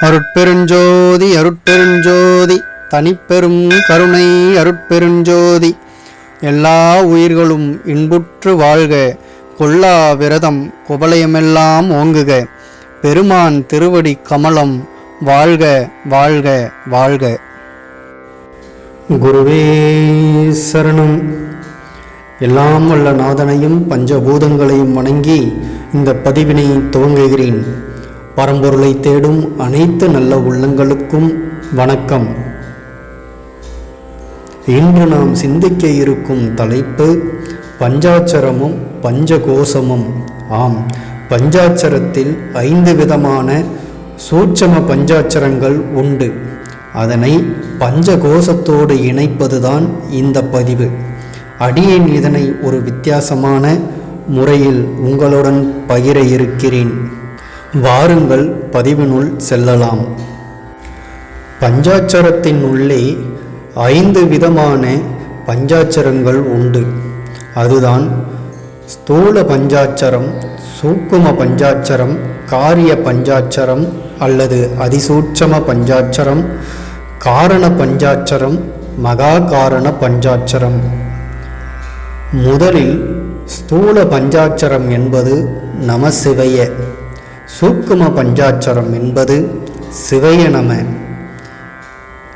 அருட்பெருஞ்சோதி அருட்பெருஞ்சோதி தனிப்பெரும் கருணை அருட்பெருஞ்சோதி. எல்லா உயிர்களும் இன்புற்று வாழ்க கொல்லா விரதம் குபலயமெல்லாம் ஓங்குக. பெருமான் திருவடி கமலம் வாழ்க வாழ்க வாழ்க. குருவே சரணம். எல்லாம் வல்ல நாதனையும் பஞ்சபூதங்களையும் வணங்கி இந்த பதிவினை துவங்குகிறேன். பரம்பொருளை தேடும் அனைத்து நல்ல உள்ளங்களுக்கும் வணக்கம். இன்று நாம் சிந்திக்க இருக்கும் தலைப்பு பஞ்சாட்சரமும் பஞ்சகோசமும். ஆம் பஞ்சாட்சரத்தில் ஐந்து விதமான சூட்சம பஞ்சாட்சரங்கள் உண்டு. அதனை பஞ்சகோசத்தோடு இணைப்பதுதான் இந்த பதிவு. அடியேன் இதனை ஒரு வித்தியாசமான முறையில் உங்களுடன் பகிர இருக்கிறேன். வாருங்கள் பதிவினுள் செல்லலாம். பஞ்சாட்சரத்தின் உள்ளே ஐந்து விதமான பஞ்சாட்சரங்கள் உண்டு. அதுதான் ஸ்தூல பஞ்சாட்சரம் சூக்கும பஞ்சாட்சரம் காரிய பஞ்சாட்சரம் அல்லது அதிசூட்சம பஞ்சாட்சரம் காரண பஞ்சாட்சரம் மகா காரண பஞ்சாட்சரம். முதலில் ஸ்தூல பஞ்சாட்சரம் என்பது நமசிவைய சூக்கும பஞ்சாட்சரம் என்பது சிவையனம நம.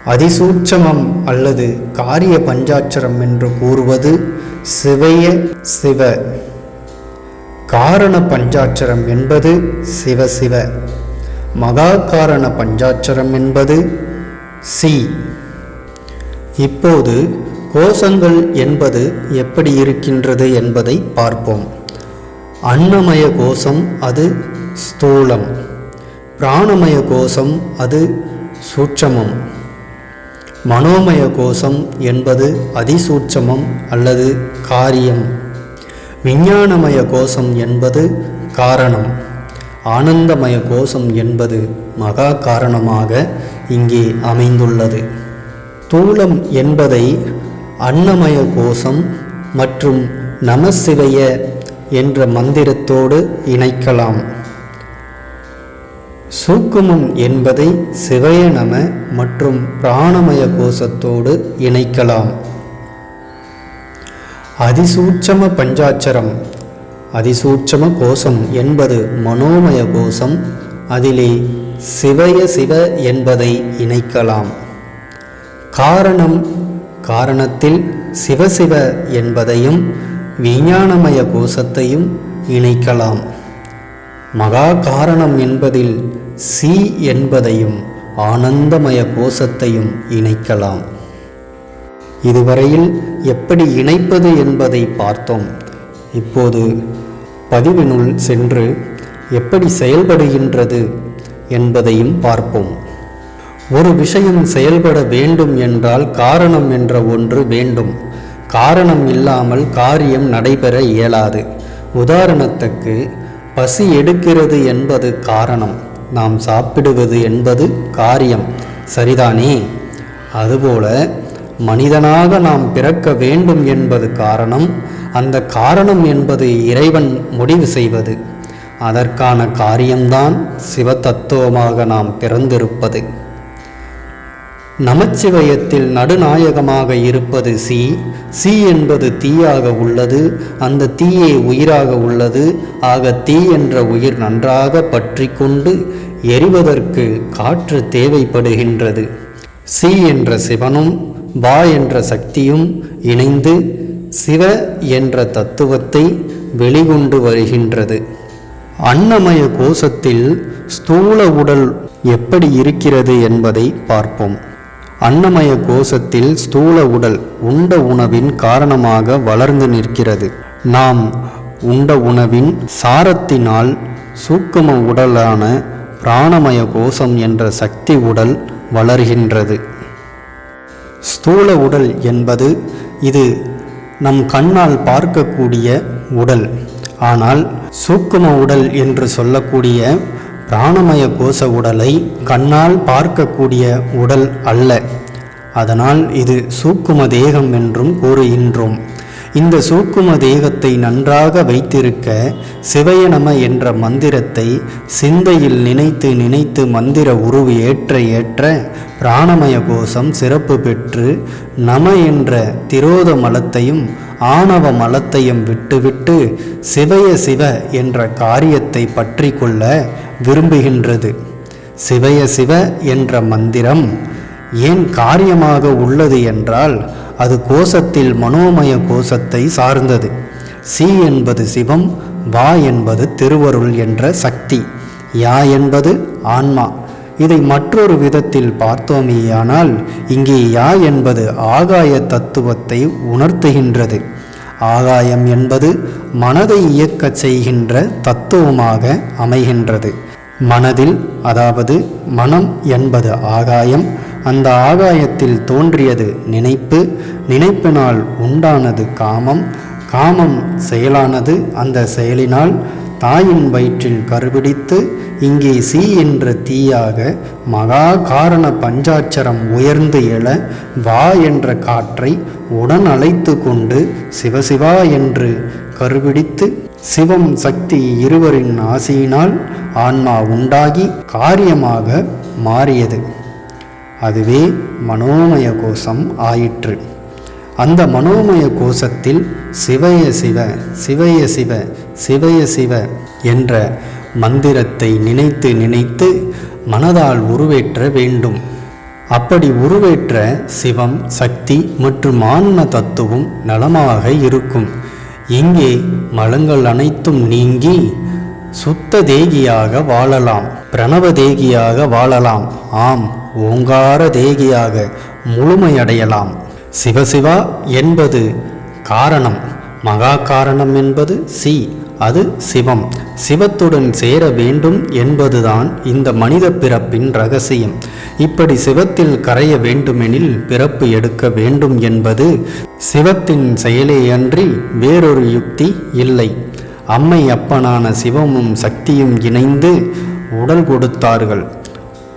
அதிசூட்சமம் அல்லது காரிய பஞ்சாட்சரம் என்று கூறுவது சிவைய சிவ. காரண பஞ்சாட்சரம் என்பது சிவ சிவ. மகா காரண பஞ்சாட்சரம் என்பது சி. இப்போது கோஷங்கள் என்பது எப்படி இருக்கின்றது என்பதை பார்ப்போம். அன்னமய கோஷம் அது ஸ்தூலம். பிராணமய கோஷம் அது சூட்சமம். மனோமய கோஷம் என்பது அதிசூட்சமம் அல்லது காரியம். விஞ்ஞானமய கோஷம் என்பது காரணம். ஆனந்தமய கோஷம் என்பது மகா காரணமாக இங்கே அமைந்துள்ளது. தூலம் என்பதை அன்னமய கோஷம் மற்றும் நமசிவய என்ற மந்திரத்தோடு இணைக்கலாம். சூக்குமம் என்பதை சிவயநம மற்றும் பிராணமய கோஷத்தோடு இணைக்கலாம். அதிசூட்சம பஞ்சாட்சரம். அதிசூட்சம கோஷம் என்பது மனோமய கோஷம். அதிலே சிவய சிவ என்பதை இணைக்கலாம். காரணம் காரணத்தில் சிவசிவ என்பதையும் விஞ்ஞானமய கோஷத்தையும் இணைக்கலாம். மகா காரணம் என்பதில் சி என்பதையும் ஆனந்தமய கோஷத்தையும் இணைக்கலாம். இதுவரையில் எப்படி இணைப்பது என்பதை பார்த்தோம். இப்போது பதிவினுள் சென்று எப்படி செயல்படுகின்றது என்பதையும் பார்ப்போம். ஒரு விஷயம் செயல்பட வேண்டும் என்றால் காரணம் என்ற ஒன்று வேண்டும். காரணம் இல்லாமல் காரியம் நடைபெற இயலாது. உதாரணத்துக்கு பசி எடுக்கிறது என்பது காரணம். நாம் சாப்பிடுவது என்பது காரியம். சரிதானே? அதுபோல மனிதனாக நாம் பிறக்க வேண்டும் என்பது காரணம் அந்த காரணம் என்பது இறைவன் முடிவு செய்வது. அதற்கான காரியம்தான் சிவதத்துவமாக நாம் பிறந்திருப்பது. நமச்சிவயத்தில் நடுநாயகமாக இருப்பது சி சி என்பது தீயாக உள்ளது அந்த தீயே உயிராக உள்ளது ஆக தீ என்ற உயிர் நன்றாக பற்றி கொண்டு எரிவதற்கு காற்று தேவைப்படுகின்றது. சி என்ற சிவனும் பா என்ற சக்தியும் இணைந்து சிவ என்ற தத்துவத்தை வெளிகொண்டு வருகின்றது. அன்னமய கோஷத்தில் ஸ்தூல உடல் எப்படி இருக்கிறது என்பதை பார்ப்போம். அன்னமய கோஷத்தில் ஸ்தூல உடல் உண்ட உணவின் காரணமாக வளர்ந்து நிற்கிறது. நாம் உண்ட உணவின் சாரத்தினால் சூக்கம உடலான பிராணமய கோஷம் என்ற சக்தி உடல் வளர்கின்றது. ஸ்தூல உடல் என்பது இது நம் கண்ணால் பார்க்கக்கூடிய உடல். ஆனால் சூக்கும உடல் என்று சொல்லக்கூடிய பிராணமய கோஷ உடலை கண்ணால் பார்க்கக்கூடிய உடல் அல்ல. அதனால் இது சூக்கும தேகம் என்றும் கூறுகின்றோம். இந்த சூக்கும தேகத்தை நன்றாக வைத்திருக்க சிவயநம என்ற மந்திரத்தை சிந்தையில் நினைத்து நினைத்து மந்திர உருவு ஏற்ற ஏற்ற பிராணமய கோஷம் சிறப்பு பெற்று நம என்ற திரோத மலத்தையும் ஆணவ மலத்தையும் விட்டுவிட்டு சிவய சிவ என்ற காரியத்தை பற்றி கொள்ள விரும்புகின்றது. சிவய சிவ என்ற மந்திரம் ஏன் காரியமாக உள்ளது என்றால் அது கோஷத்தில் மனோமய கோஷத்தை சார்ந்தது. சி என்பது சிவம் வா என்பது திருவருள் என்ற சக்தி. யா என்பது ஆன்மா. இதை மற்றொரு விதத்தில் பார்த்தோமேயானால் இங்கே யா என்பது ஆகாய தத்துவத்தை உணர்த்துகின்றது. ஆகாயம் என்பது மனதை இயக்கச் செய்கின்ற தத்துவமாக அமைகின்றது. மனதில் அதாவது மனம் என்பது ஆகாயம் அந்த ஆகாயத்தில் தோன்றியது நினைப்பு நினைப்பினால் உண்டானது காமம் காமம் செயலானது அந்த செயலினால் தாயின் வயிற்றில் கருபிடித்து இங்கே சி என்ற தீயாக மகா காரண பஞ்சாட்சரம் உயர்ந்து எழ வா என்ற காற்றை உடன் அழைத்து கொண்டு சிவசிவா என்று கருபிடித்து சிவம் சக்தி இருவரின் ஆசையினால் ஆன்மா உண்டாகி காரியமாக மாறியது. அதுவே மனோமய கோஷம் ஆயிற்று. அந்த மனோமய கோஷத்தில் சிவய சிவ சிவய சிவ சிவய சிவ என்ற மந்திரத்தை நினைத்து நினைத்து மனதால் உருவேற்ற வேண்டும். அப்படி உருவேற்ற சிவம் சக்தி மற்றும் ஆன்ம தத்துவம் நலமாக இருக்கும். இங்கே மலங்கள் அனைத்தும் நீங்கி சுத்த தேகியாக வாழலாம் பிரணவ தேகியாக வாழலாம் ஆம் ஓங்கார தேகியாக முழுமையடையலாம். சிவசிவா என்பது காரணம் மகா காரணம் என்பது சி அது சிவம். சிவத்துடன் சேர வேண்டும் என்பதுதான் இந்த மனித பிறப்பின் ரகசியம். இப்படி சிவத்தில் கரைய வேண்டுமெனில் பிறப்பு எடுக்க வேண்டும் என்பது சிவத்தின் செயலேயன்றி வேறொரு யுக்தி இல்லை. அம்மை அப்பனான சிவமும் சக்தியும் இணைந்து உடல் கொடுத்தார்கள்.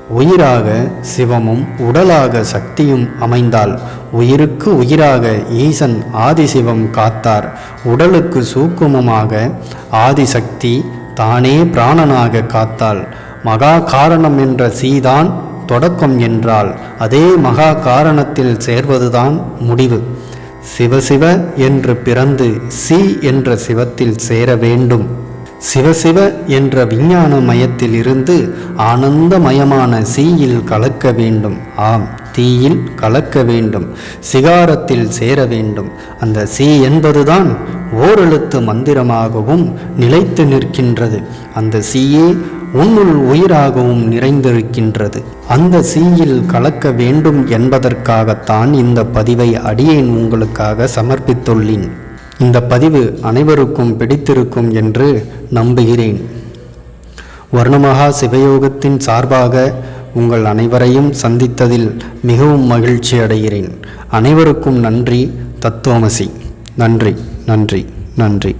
உயிராக சிவமும் உடலாக சக்தியும் அமைந்தால் உயிருக்கு உயிராக ஈசன் ஆதிசிவம் காத்தார். உடலுக்கு சூக்குமமாக ஆதிசக்தி தானே பிராணனாக காத்தாள். மகா காரணம் என்ற சீதான் தொடக்கம் என்றால் அதே மகா காரணத்தில் சேர்வதுதான் முடிவு. சிவசிவ என்று பிறந்து சி என்ற சிவத்தில் சேர வேண்டும். சிவசிவ என்ற விஞ்ஞான மயத்தில் இருந்து ஆனந்தமயமான சீயில் கலக்க வேண்டும். ஆம் தீயில் கலக்க வேண்டும். சிகாரத்தில் சேர வேண்டும். அந்த சீ என்பதுதான் ஓரெழுத்து மந்திரமாகவும் நிலைத்து நிற்கின்றது. அந்த சீயே உன்னுள் உயிராகவும் நிறைந்திருக்கின்றது. அந்த சீயில் கலக்க வேண்டும் என்பதற்காகத்தான் இந்த பதிவை அடியேன் உங்களுக்காக சமர்ப்பித்துள்ளேன். இந்த பதிவு அனைவருக்கும் பிடித்திருக்கும் என்று நம்புகிறேன். வர்ணமகா சிவயோகத்தின் சார்பாக உங்கள் அனைவரையும் சந்தித்ததில் மிகவும் மகிழ்ச்சி அடைகிறேன். அனைவருக்கும் நன்றி தத்துவமசி. நன்றி நன்றி நன்றி.